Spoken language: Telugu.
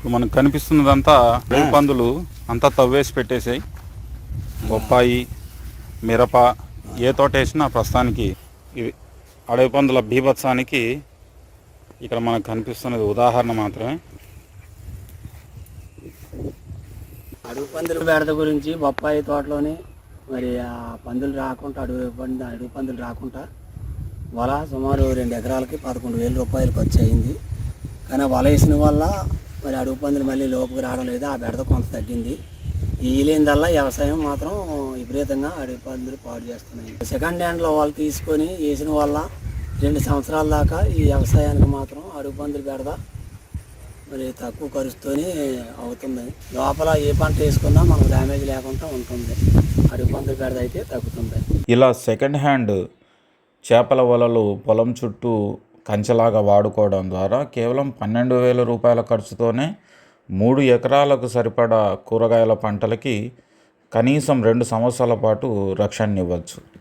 ఇప్పుడు మనకు కనిపిస్తున్నదంతా రేగు పందులు అంతా తవ్వేసి పెట్టేసాయి. బొప్పాయి మిరప ఏ తోట వేసినా ప్రస్తుతానికి ఇవి అడవి పందుల బీభత్సానికి ఇక్కడ మనకు కనిపిస్తున్నది ఉదాహరణ మాత్రమే. అడవి పందుల బెడద గురించి బొప్పాయి తోటలోని మరి ఆ పందులు రాకుండా అడవి పండు అడవి పందులు రాకుండా వల సుమారు రెండు ఎకరాలకి పదకొండు వేల రూపాయలు ఖర్చు అయింది. కానీ వల వేసిన వల్ల మరి అడుగు పందులు మళ్ళీ లోపుకి రావడం లేదు. ఆ బెడద కొంత తగ్గింది. ఈ లేనిదల్లా వ్యవసాయం మాత్రం విపరీతంగా అడుగు పందులు పాడు చేస్తున్నాయి. సెకండ్ హ్యాండ్లో వాళ్ళు తీసుకొని వేసిన వల్ల రెండు సంవత్సరాల దాకా ఈ వ్యవసాయానికి మాత్రం అడుగు పందులు బెడద మరి తక్కువ ఖర్చుతోనే అవుతుంది. లోపల ఏ పంట వేసుకున్నా మనకు డ్యామేజ్ లేకుండా ఉంటుంది. అడుగు పందులు బెడద అయితే తగ్గుతుంది. ఇలా సెకండ్ హ్యాండ్ చేపల వలలు పొలం చుట్టూ కంచెలాగా వాడుకోవడం ద్వారా కేవలం పన్నెండు వేల రూపాయల ఖర్చుతోనే మూడు ఎకరాలకు సరిపడా కూరగాయల పంటలకి కనీసం రెండు సంవత్సరాల పాటు రక్షణనివ్వచ్చు.